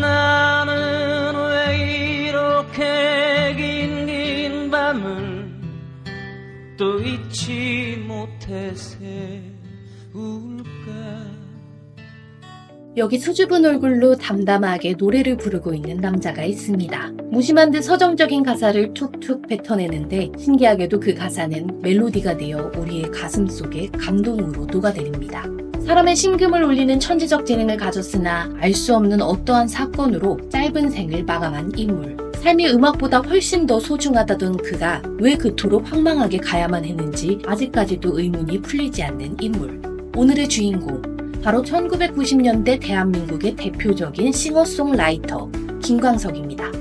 나는 왜 이렇게 긴 긴 밤을 또 잊지 못해 세울까 여기 수줍은 얼굴로 담담하게 노래를 부르고 있는 남자가 있습니다. 무심한 듯 서정적인 가사를 툭툭 뱉어내는데 신기하게도 그 가사는 멜로디가 되어 우리의 가슴 속에 감동으로 녹아내립니다. 사람의 심금을 울리는 천재적 재능을 가졌으나 알 수 없는 어떠한 사건으로 짧은 생을 마감한 인물. 삶이 음악보다 훨씬 더 소중하다던 그가 왜 그토록 황망하게 가야만 했는지 아직까지도 의문이 풀리지 않는 인물. 오늘의 주인공, 바로 1990년대 대한민국의 대표적인 싱어송라이터 김광석입니다.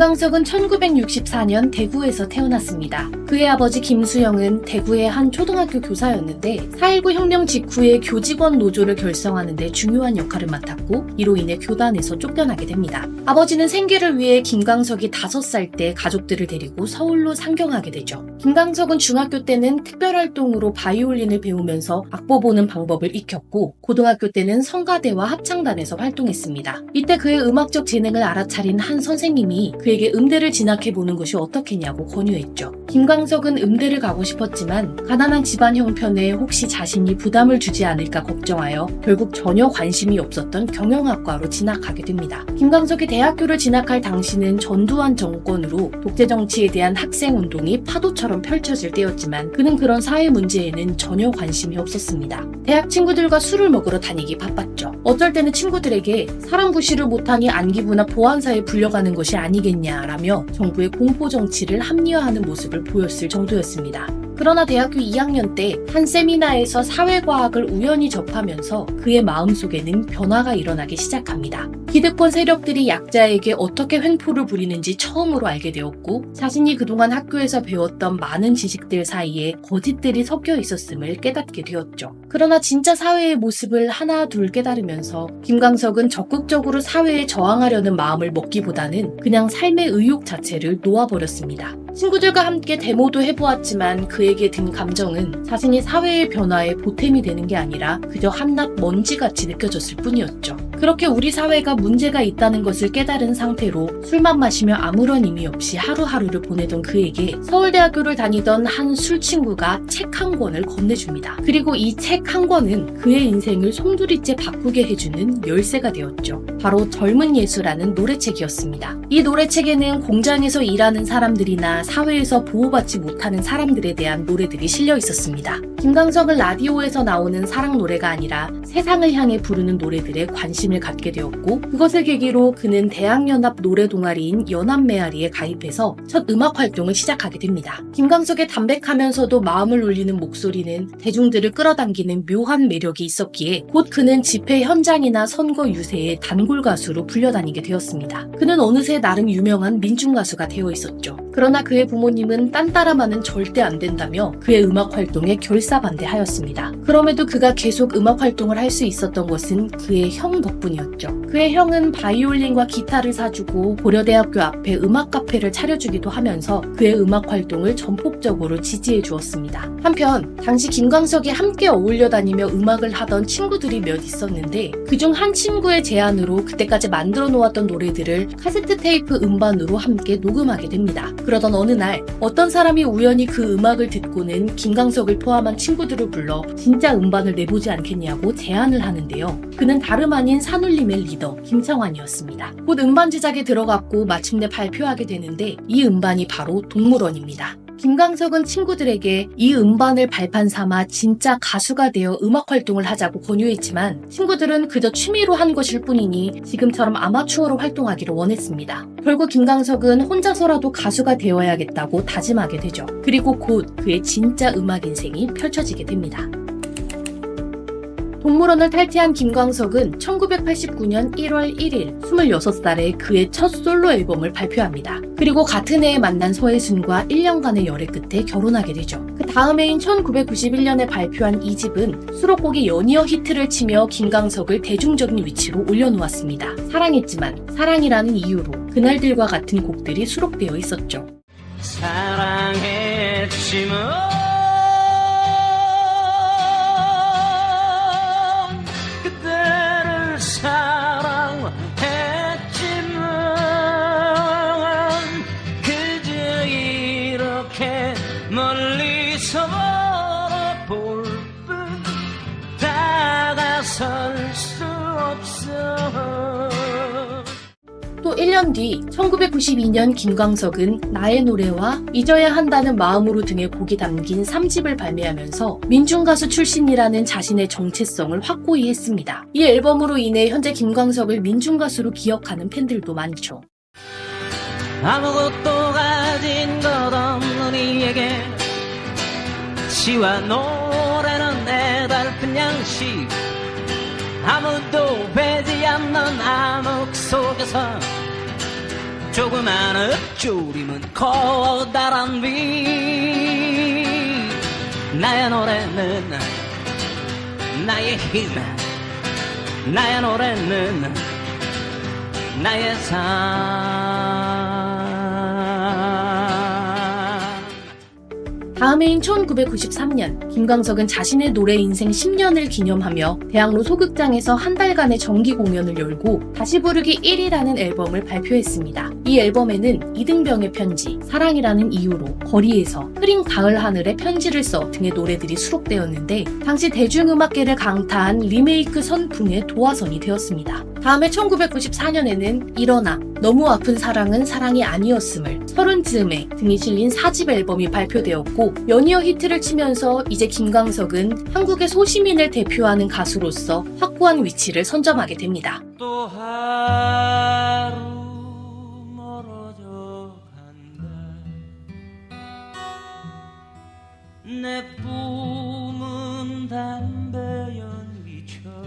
김광석은 1964년 대구에서 태어났습니다. 그의 아버지 김수영은 대구의 한 초등학교 교사였는데 4.19 혁명 직후에 교직원 노조를 결성하는 데 중요한 역할을 맡았고 이로 인해 교단에서 쫓겨나게 됩니다. 아버지는 생계를 위해 김광석이 5살 때 가족들을 데리고 서울로 상경하게 되죠. 김광석은 중학교 때는 특별활동으로 바이올린을 배우면서 악보 보는 방법을 익혔고 고등학교 때는 성가대와 합창단에서 활동했습니다. 이때 그의 음악적 재능을 알아차린 한 선생님이 그 에게 음대를 진학해 보는 것이 어떻겠냐고 권유했죠. 김광석은 음대를 가고 싶었지만 가난한 집안 형편에 혹시 자신이 부담을 주지 않을까 걱정하여 결국 전혀 관심이 없었던 경영학과로 진학하게 됩니다. 김광석이 대학교를 진학할 당시는 전두환 정권으로 독재 정치에 대한 학생 운동이 파도처럼 펼쳐질 때였지만 그는 그런 사회 문제에는 전혀 관심이 없었습니다. 대학 친구들과 술을 먹으러 다니기 바빴죠. 어쩔 때는 친구들에게 사람 구실을 못하니 안기부나 보안사에 불려가는 것이 아니겠냐 라며 정부의 공포 정치를 합리화하는 모습을 보였을 정도였습니다. 그러나 대학교 2학년 때 한 세미나에서 사회과학을 우연히 접하면서 그의 마음속에는 변화가 일어나기 시작합니다. 기득권 세력들이 약자에게 어떻게 횡포를 부리는지 처음으로 알게 되었고 자신이 그동안 학교에서 배웠던 많은 지식들 사이에 거짓들이 섞여 있었음을 깨닫게 되었죠. 그러나 진짜 사회의 모습을 하나 둘 깨달으면서 김광석은 적극적으로 사회에 저항하려는 마음을 먹기보다는 그냥 삶의 의욕 자체를 놓아버렸습니다. 친구들과 함께 데모도 해보았지만 그에게 든 감정은 자신이 사회의 변화에 보탬이 되는 게 아니라 그저 한낱 먼지같이 느껴졌을 뿐이었죠. 그렇게 우리 사회가 문제가 있다는 것을 깨달은 상태로 술만 마시며 아무런 의미 없이 하루하루를 보내던 그에게 서울대학교를 다니던 한 술 친구가 책 한 권을 건네줍니다. 그리고 이 책 한 권은 그의 인생을 송두리째 바꾸게 해주는 열쇠가 되었죠. 바로 젊은 예수라는 노래책이었습니다. 이 노래책에는 공장에서 일하는 사람들이나 사회에서 보호받지 못하는 사람들에 대한 노래들이 실려 있었습니다. 김광석은 라디오에서 나오는 사랑 노래가 아니라 세상을 향해 부르는 노래들에 관심을 갖게 되었고 그것을 계기로 그는 대학연합 노래 동아리인 연합메아리에 가입해서 첫 음악 활동을 시작하게 됩니다. 김광석의 담백하면서도 마음을 울리는 목소리는 대중들을 끌어당기는 묘한 매력이 있었기에 곧 그는 집회 현장이나 선거 유세의 단골 가수로 불려다니게 되었습니다. 그는 어느새 나름 유명한 민중 가수가 되어 있었죠. 그러나 그의 부모님은 딴따라만은 절대 안 된다며 그의 음악 활동에 결사반대하였습니다. 그럼에도 그가 계속 음악 활동을 할 수 있었던 것은 그의 형 덕분이었죠. 그의 형은 바이올린과 기타를 사주고 고려대학교 앞에 음악 카페를 차려주기도 하면서 그의 음악 활동을 전폭적으로 지지해 주었습니다. 한편 당시 김광석이 함께 어울려 다니며 음악을 하던 친구들이 몇 있었는데 그중 한 친구의 제안으로 그때까지 만들어 놓았던 노래들을 카세트 테이프 음반으로 함께 녹음하게 됩니다. 그러던 어느 날 어떤 사람이 우연히 그 음악을 듣고는 김광석을 포함한 친구들을 불러 진짜 음반을 내보지 않겠냐고 제안을 하는데요. 그는 다름 아닌 산울림의 리더 김창완이었습니다. 곧 음반 제작에 들어갔고 마침내 발표하게 되는데 이 음반이 바로 동물원입니다. 김광석은 친구들에게 이 음반을 발판 삼아 진짜 가수가 되어 음악 활동을 하자고 권유했지만 친구들은 그저 취미로 한 것일 뿐이니 지금처럼 아마추어로 활동하기를 원했습니다. 결국 김광석은 혼자서라도 가수가 되어야겠다고 다짐하게 되죠. 그리고 곧 그의 진짜 음악 인생이 펼쳐지게 됩니다. 동물원을 탈퇴한 김광석은 1989년 1월 1일 26살에 그의 첫 솔로 앨범을 발표합니다. 그리고 같은 해에 만난 서혜순과 1년간의 열애 끝에 결혼하게 되죠. 그 다음 해인 1991년에 발표한 이 집은 수록곡이 연이어 히트를 치며 김광석을 대중적인 위치로 올려놓았습니다. 사랑했지만 사랑이라는 이유로 그날들과 같은 곡들이 수록되어 있었죠. 사랑했지만 또 1년 뒤 1992년 김광석은 나의 노래와 잊어야 한다는 마음으로 등의 곡이 담긴 3집을 발매하면서 민중가수 출신이라는 자신의 정체성을 확고히 했습니다. 이 앨범으로 인해 현재 김광석을 민중가수로 기억하는 팬들도 많죠. 아무것도 가진 것 없는 이에게 시와 노래는 애달픈 양식 암흑 속에서 조그만 읊조림은 커다란 위. 나의 노래는 나의 힘 나의 노래는 나의 삶 다음 해인 1993년 김광석은 자신의 노래 인생 10년을 기념하며 대학로 소극장에서 한 달간의 정기 공연을 열고 다시 부르기 1이라는 앨범을 발표했습니다. 이 앨범에는 이등병의 편지, 사랑이라는 이유로, 거리에서, 흐린 가을 하늘에 편지를 써 등의 노래들이 수록되었는데 당시 대중음악계를 강타한 리메이크 선풍의 도화선이 되었습니다. 다음해 1994년에는 일어나, 너무 아픈 사랑은 사랑이 아니었음을, 서른쯤에 등이 실린 4집 앨범이 발표되었고 연이어 히트를 치면서 이제 김광석은 한국의 소시민을 대표하는 가수로서 확고한 위치를 선점하게 됩니다. 내 뿜은 담배 연기처럼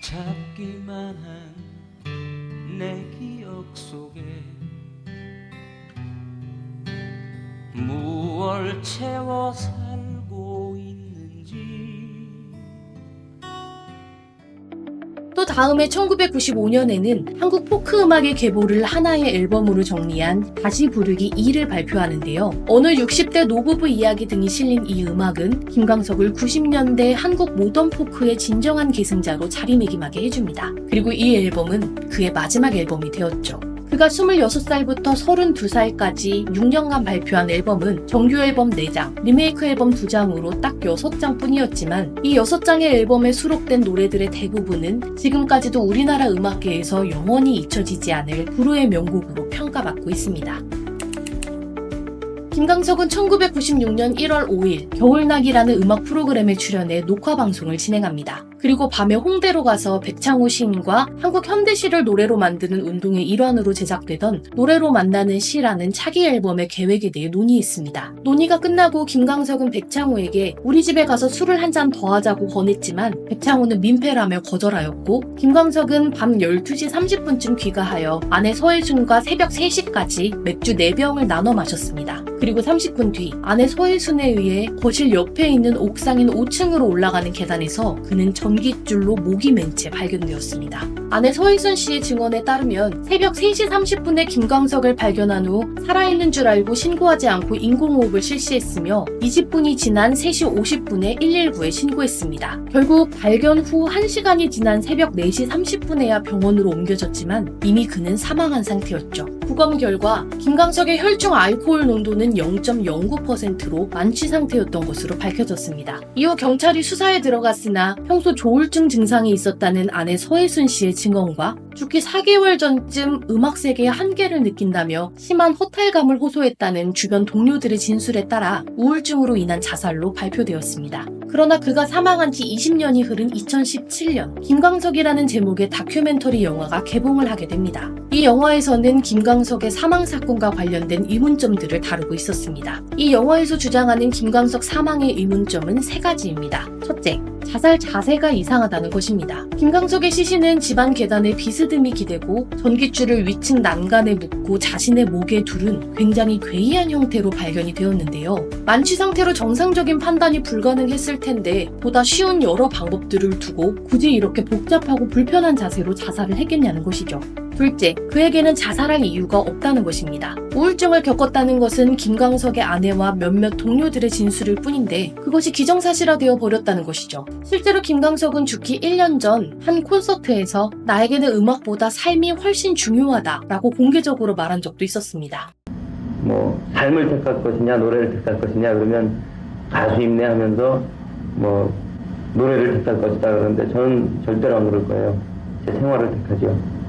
잡기만 한 내 기억 속에 무얼 채워 살고 있는지 또 다음해 1995년에는 한국 포크 음악의 계보를 하나의 앨범으로 정리한 다시 부르기 2를 발표하는데요. 어느 60대 노부부 이야기 등이 실린 이 음악은 김광석을 90년대 한국 모던 포크의 진정한 계승자로 자리매김하게 해줍니다. 그리고 이 앨범은 그의 마지막 앨범이 되었죠. 그가 26살부터 32살까지 6년간 발표한 앨범은 정규 앨범 4장, 리메이크 앨범 2장으로 딱 6장 뿐이었지만 이 6장의 앨범에 수록된 노래들의 대부분은 지금까지도 우리나라 음악계에서 영원히 잊혀지지 않을 불후의 명곡으로 평가받고 있습니다. 김광석은 1996년 1월 5일 겨울나기라는 음악 프로그램에 출연해 녹화 방송을 진행합니다. 그리고 밤에 홍대로 가서 백창호 시인과 한국 현대시를 노래로 만드는 운동의 일환으로 제작되던 노래로 만나는 시라는 차기 앨범의 계획에 대해 논의했습니다. 논의가 끝나고 김광석은 백창호에게 우리 집에 가서 술을 한 잔 더 하자고 권했지만 백창호는 민폐라며 거절하였고 김광석은 밤 12시 30분쯤 귀가하여 아내 서혜순과 새벽 3시까지 맥주 4병을 나눠 마셨습니다. 그리고 30분 뒤 아내 서혜순에 의해 거실 옆에 있는 옥상인 5층으로 올라가는 계단에서 그는 전 깃줄로 목이 맨 채 발견되었습니다. 아내 서혜순 씨의 증언에 따르면 새벽 3시 30분에 김광석을 발견한 후 살아있는 줄 알고 신고하지 않고 인공호흡을 실시했으며 20분이 지난 3시 50분에 119에 신고했습니다. 결국 발견 후 1시간이 지난 새벽 4시 30분에야 병원으로 옮겨졌지만 이미 그는 사망한 상태였죠. 부검 결과 김광석의 혈중 알코올 농도는 0.09%로 만취 상태였던 것으로 밝혀졌습니다. 이후 경찰이 수사에 들어갔으나 평소 조울증 증상이 있었다는 아내 서혜순 씨의 증언과 죽기 4개월 전쯤 음악 세계의 한계를 느낀다며 심한 허탈감을 호소했다는 주변 동료들의 진술에 따라 우울증으로 인한 자살로 발표되었습니다. 그러나 그가 사망한 지 20년이 흐른 2017년 김광석이라는 제목의 다큐멘터리 영화가 개봉을 하게 됩니다. 이 영화에서는 김광석의 사망 사건과 관련된 의문점들을 다루고 있었습니다. 이 영화에서 주장하는 김광석 사망의 의문점은 세 가지입니다. 첫째, 자살 자세가 이상하다는 것입니다. 김광석의 시신은 집안 계단에 비스듬히 기대고 전깃줄을 위층 난간에 묶고 자신의 목에 두른 굉장히 괴이한 형태로 발견이 되었는데요. 만취 상태로 정상적인 판단이 불가능했을 텐데 보다 쉬운 여러 방법들을 두고 굳이 이렇게 복잡하고 불편한 자세로 자살을 했겠냐는 것이죠. 둘째, 그에게는 자살할 이유가 없다는 것입니다. 우울증을 겪었다는 것은 김광석의 아내와 몇몇 동료들의 진술일 뿐인데 그것이 기정사실화 되어 버렸다는 것이죠. 실제로 김광석은 죽기 1년 전 한 콘서트에서 나에게는 음악보다 삶이 훨씬 중요하다라고 공개적으로 말한 적도 있었습니다. 뭐 삶을 택할 것이냐 노래를 택할 것이냐 그러면 가수입네 하면서 뭐 노래를 택할 것이다 그러는데 저는 절대로 안 그럴 거예요. 제 생활을 택하죠.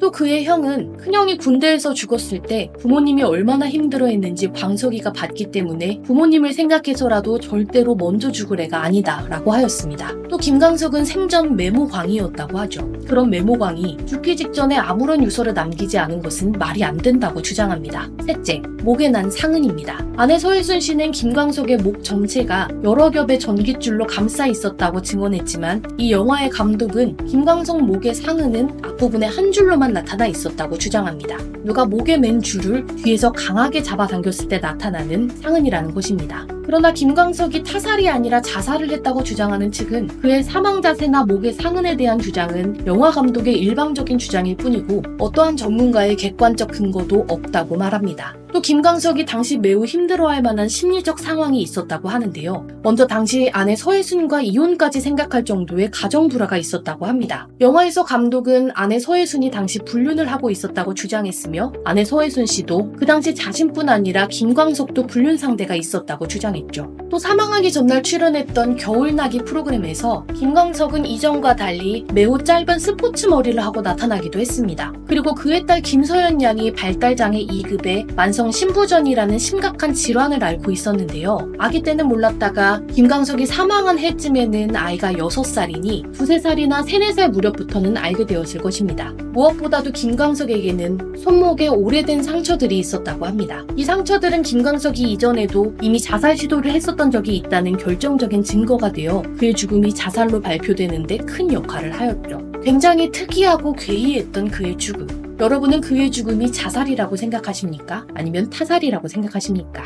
또 그의 형은 큰형이 군대에서 죽었을 때 부모님이 얼마나 힘들어했는지 광석이가 봤기 때문에 부모님을 생각해서라도 절대로 먼저 죽을 애가 아니다 라고 하였습니다. 또 김광석은 생전 메모광이었다고 하죠. 그런 메모광이 죽기 직전에 아무런 유서를 남기지 않은 것은 말이 안 된다고 주장합니다. 셋째, 목에 난 상흔입니다. 아내 서혜순 씨는 김광석의 목 전체가 여러 겹의 전깃줄로 감싸 있었다고 증언했지만 이 영화의 감독은 김광석 목의 상흔은 앞부분에 한 줄로 만 나타나 있었다고 주장합니다. 누가 목에 맨 줄을 뒤에서 강하게 잡아당겼을 때 나타나는 상흔이라는 것입니다. 그러나 김광석이 타살이 아니라 자살을 했다고 주장하는 측은 그의 사망 자세나 목의 상흔에 대한 주장은 영화 감독의 일방적인 주장일 뿐이고 어떠한 전문가의 객관적 근거도 없다고 말합니다. 또 김광석이 당시 매우 힘들어할 만한 심리적 상황이 있었다고 하는데요. 먼저 당시 아내 서혜순과 이혼까지 생각할 정도의 가정 불화가 있었다고 합니다. 영화에서 감독은 아내 서혜순이 당시 불륜을 하고 있었다고 주장했으며 아내 서혜순 씨도 그 당시 자신뿐 아니라 김광석도 불륜 상대가 있었다고 주장했죠. 또 사망하기 전날 출연했던 겨울나기 프로그램에서 김광석은 이전과 달리 매우 짧은 스포츠 머리를 하고 나타나기도 했습니다. 그리고 그의 딸 김서연 양이 발달장애 2급의 만성 신부전이라는 심각한 질환을 앓고 있었는데요. 아기 때는 몰랐다가 김광석이 사망한 해쯤에는 아이가 6살이니 두세 살이나 세네 살 무렵부터는 알게 되었을 것입니다. 무엇보다도 김광석에게는 손목에 오래된 상처들이 있었다고 합니다. 이 상처들은 김광석이 이전에도 이미 자살 시도를 했었던 적이 있다는 결정적인 증거가 되어 그의 죽음이 자살로 발표되는데 큰 역할을 하였죠. 굉장히 특이하고 괴이했던 그의 죽음. 여러분은 그의 죽음이 자살이라고 생각하십니까? 아니면 타살이라고 생각하십니까?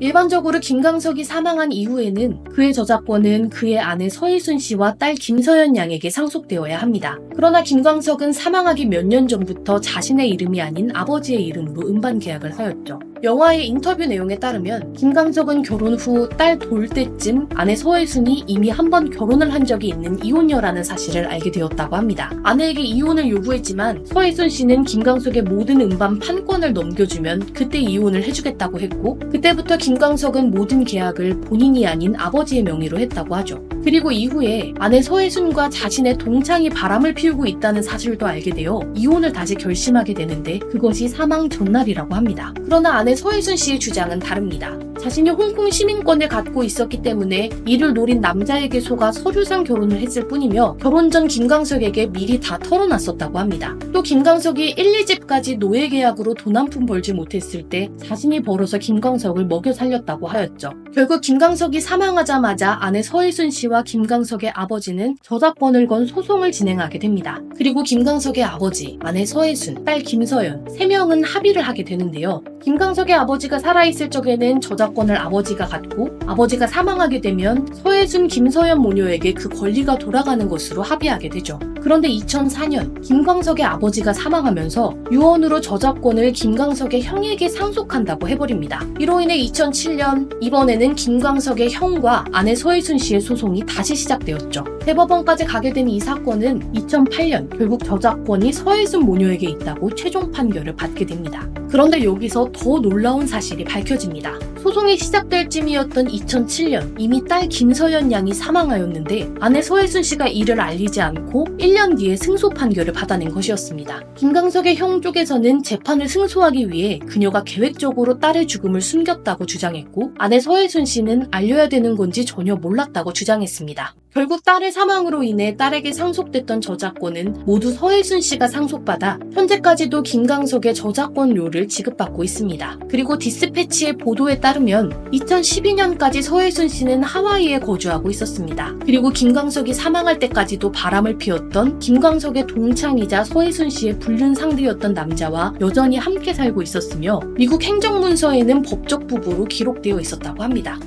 일반적으로 김광석이 사망한 이후에는 그의 저작권은 그의 아내 서희순 씨와 딸 김서연 양에게 상속되어야 합니다. 그러나 김광석은 사망하기 몇 년 전부터 자신의 이름이 아닌 아버지의 이름으로 음반 계약을 하였죠. 영화의 인터뷰 내용에 따르면 김광석은 결혼 후 딸 돌 때쯤 아내 서혜순이 이미 한 번 결혼을 한 적이 있는 이혼녀라는 사실을 알게 되었다고 합니다. 아내에게 이혼을 요구했지만 서혜순 씨는 김광석의 모든 음반 판권을 넘겨주면 그때 이혼을 해주겠다고 했고 그때부터 김광석은 모든 계약을 본인이 아닌 아버지의 명의로 했다고 하죠. 그리고 이후에 아내 서혜순과 자신의 동창이 바람을 피우 고 있다는 사실도 알게 되어 이혼을 다시 결심하게 되는데 그것이 사망 전날이라고 합니다. 그러나 아내 서혜순 씨의 주장은 다릅니다. 자신이 홍콩 시민권을 갖고 있었기 때문에 이를 노린 남자에게 속아 서류상 결혼을 했을 뿐이며 결혼 전 김광석에게 미리 다 털어놨었다고 합니다. 또 김광석이 1, 2집까지 노예 계약으로 돈 한 푼 벌지 못했을 때 자신이 벌어서 김광석을 먹여 살렸다고 하였죠. 결국 김광석이 사망하자마자 아내 서혜순 씨와 김광석의 아버지는 저작권을 건 소송을 진행하게 됩니다. 그리고 김광석의 아버지, 아내 서혜순, 딸 김서연 세 명은 합의를 하게 되는데요. 김광석의 아버지가 살아있을 적에는 저작 권을 아버지가 갖고 아버지가 사망하게 되면 서혜순, 김서연 모녀에게 그 권리가 돌아가는 것으로 합의하게 되죠. 그런데 2004년 김광석의 아버지가 사망하면서 유언으로 저작권을 김광석의 형에게 상속한다고 해버립니다. 이로 인해 2007년 이번에는 김광석의 형과 아내 서혜순 씨의 소송이 다시 시작되었죠. 대법원까지 가게 된 이 사건은 2008년 결국 저작권이 서혜순 모녀에게 있다고 최종 판결을 받게 됩니다. 그런데 여기서 더 놀라운 사실이 밝혀집니다. 소송이 시작될 쯤이었던 2007년 이미 딸 김서연 양이 사망하였는데 아내 서혜순 씨가 이를 알리지 않고 1년 뒤에 승소 판결을 받아낸 것이었습니다. 김광석의 형 쪽에서는 재판을 승소하기 위해 그녀가 계획적으로 딸의 죽음을 숨겼다고 주장했고 아내 서혜순 씨는 알려야 되는 건지 전혀 몰랐다고 주장했습니다. 결국 딸의 사망으로 인해 딸에게 상속됐던 저작권은 모두 서혜순 씨가 상속받아 현재까지도 김광석의 저작권료를 지급받고 있습니다. 그리고 디스패치의 보도에 따르면 2012년까지 서혜순 씨는 하와이에 거주하고 있었습니다. 그리고 김광석이 사망할 때까지도 바람을 피웠던 김광석의 동창이자 서혜순 씨의 불륜 상대였던 남자와 여전히 함께 살고 있었으며 미국 행정문서에는 법적 부부로 기록되어 있었다고 합니다.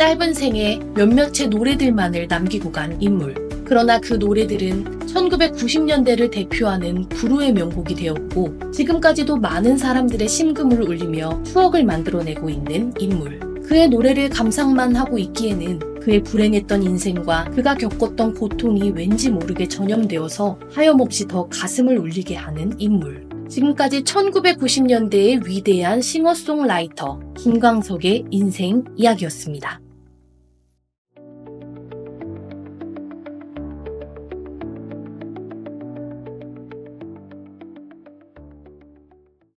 짧은 생에 몇몇의 노래들만을 남기고 간 인물. 그러나 그 노래들은 1990년대를 대표하는 불후의 명곡이 되었고 지금까지도 많은 사람들의 심금을 울리며 추억을 만들어내고 있는 인물. 그의 노래를 감상만 하고 있기에는 그의 불행했던 인생과 그가 겪었던 고통이 왠지 모르게 전염되어서 하염없이 더 가슴을 울리게 하는 인물. 지금까지 1990년대의 위대한 싱어송라이터 김광석의 인생 이야기였습니다.